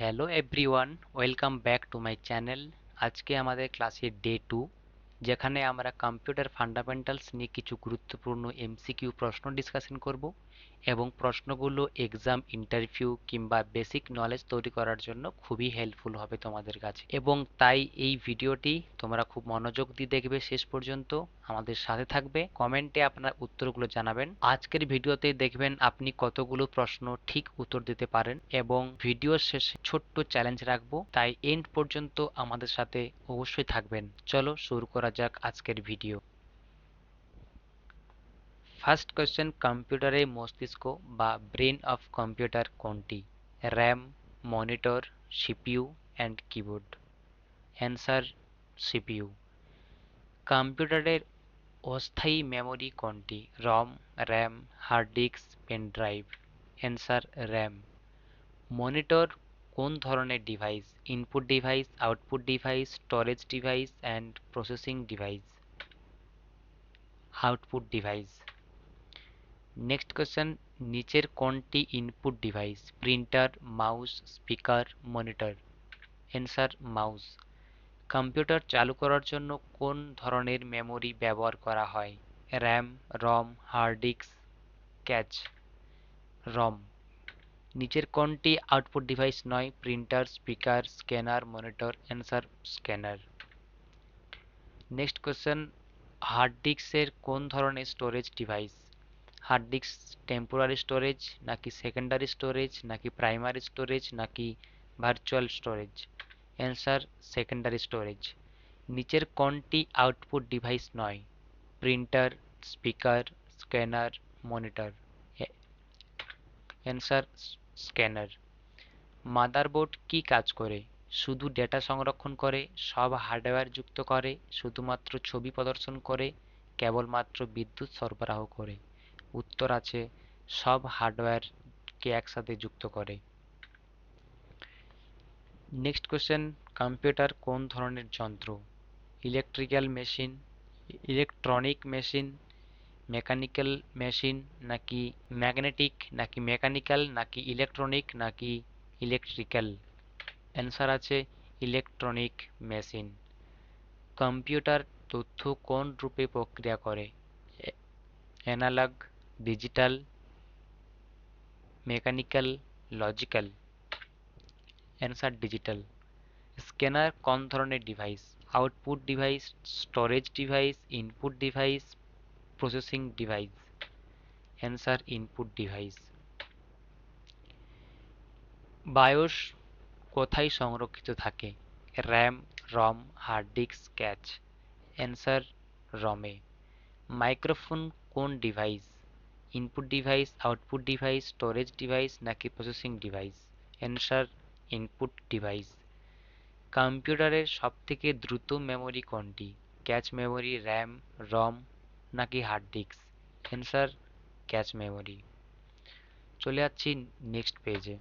Hello everyone welcome back to my channel আজকে আমাদের ক্লাসের ডে টু যেখানে আমরা কম্পিউটার ফান্ডামেন্টালস নিয়ে কিছু গুরুত্বপূর্ণ এমসিকিউ প্রশ্ন ডিসকাশন করব এবং প্রশ্নগুলো এক্সাম ইন্টারভিউ কিংবা বেসিক নলেজ তৈরি করার জন্য খুবই হেল্পফুল হবে তোমাদের কাছে। এবং তাই এই ভিডিওটি তোমরা খুব মনোযোগ দিয়ে দেখবে শেষ পর্যন্ত। আমাদের সাথে থাকবে। কমেন্টে আপনার উত্তরগুলো জানাবেন। আজকের ভিডিওতে দেখবেন আপনি কতগুলো প্রশ্ন ঠিক উত্তর দিতে পারেন এবং ভিডিওর শেষে ছোট্ট চ্যালেঞ্জ রাখব। তাই এন্ড পর্যন্ত আমাদের সাথে অবশ্যই থাকবেন। চলো শুরু করা যাক আজকের ভিডিও ফার্স্ট কোয়েশ্চেন কম্পিউটারে মস্তিষ্ক বা ব্রেন অফ কম্পিউটার কোনটি? RAM monitor CPU and keyboard answer CPU কম্পিউটারের অস্থায়ী মেমোরি কোনটি? ROM RAM hard disk pen drive answer RAM monitor কোন ধরনের device input device output device storage device and processing device output device next question নিচের কোনটি input device printer mouse speaker monitor answer mouse computer চালু করার জন্য কোন ধরনের memory ব্যবহার করা হয়? RAM ROM hard disk cache ROM নিচের কোনটি আউটপুট ডিভাইস নয়? Printer speaker scanner monitor answer scanner next question hard ডিস্কের কোন ধরনের storage device hard disk temporary storage নাকি সেকেন্ডারি স্টোরেজ নাকি প্রাইমারি স্টোরেজ নাকি virtual storage answer secondary storage নিচের কোনটি আউটপুট ডিভাইস নয়? Printer speaker scanner monitor answer scanner. Motherboard কি কাজ করে? শুধু ডেটা সংরক্ষণ করে, সব হার্ডওয়্যার যুক্ত করে, শুধুমাত্র ছবি প্রদর্শন করে, কেবলমাত্র বিদ্যুৎ সরবরাহ করে। উত্তর আছে, সব হার্ডওয়্যারকে একসাথে যুক্ত করে। নেক্সট কোয়েশ্চেন, কম্পিউটার কোন ধরনের যন্ত্র? Electrical machine, electronic machine mechanical machine নাকি ম্যাগনেটিক নাকি মেকানিক্যাল নাকি ইলেকট্রনিক নাকি ইলেকট্রিক্যাল অ্যান্সার আছে ইলেকট্রনিক মেশিন কম্পিউটার তথ্য কোন রূপে প্রক্রিয়া করে? Analogue digital mechanical logical answer digital scanner কোন ধরনের device output device storage device input device processing device answer input device BIOS কোথায় সংরক্ষিত থাকে? RAM ROM hard disk cache answer রমে microphone কোন device input device output device storage device নাকি processing device answer input device কম্পিউটারের সবথেকে দ্রুত memory কোনটি? Catch memory RAM ROM নাকি hard disk answer cache memory চলে যাচ্ছি নেক্সট পেজে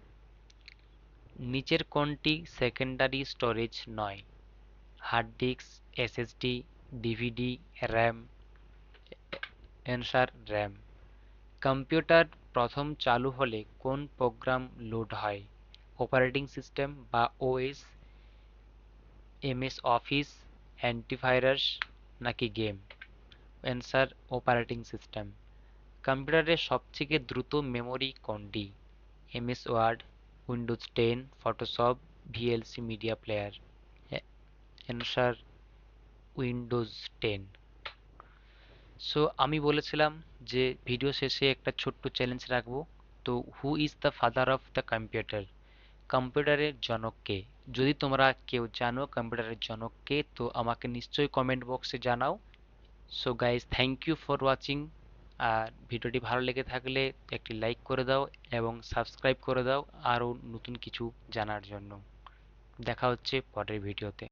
নিচের কোনটি সেকেন্ডারি স্টোরেজ নয়। Hard disk SSD DVD RAM answer RAM computer প্রথম চালু হলে কোন প্রোগ্রাম লোড হয়? অপারেটিং সিস্টেম বা ওএস এমএস অফিস অ্যান্টিভাইরাস নাকি গেম অ্যান্সার অপারেটিং সিস্টেম কম্পিউটারের সবথেকে দ্রুত মেমোরি কোনটি? MS Word Windows ten Photoshop VLC media player answer Windows ten so আমি বলেছিলাম যে ভিডিও শেষে একটা ছোট্ট চ্যালেঞ্জ রাখব। তো who is the father of the computer কম্পিউটারের জনককে যদি তোমরা কেউ জানো কম্পিউটারের জনককে তো আমাকে নিশ্চয়ই কমেন্ট বক্সে জানাও। So guys thank you for watching আর ভিডিওটি ভালো লেগে থাকলে একটি লাইক করে দাও এবং সাবস্ক্রাইব করে দাও আরও নতুন কিছু জানার জন্য। দেখা হচ্ছে পরের ভিডিওতে।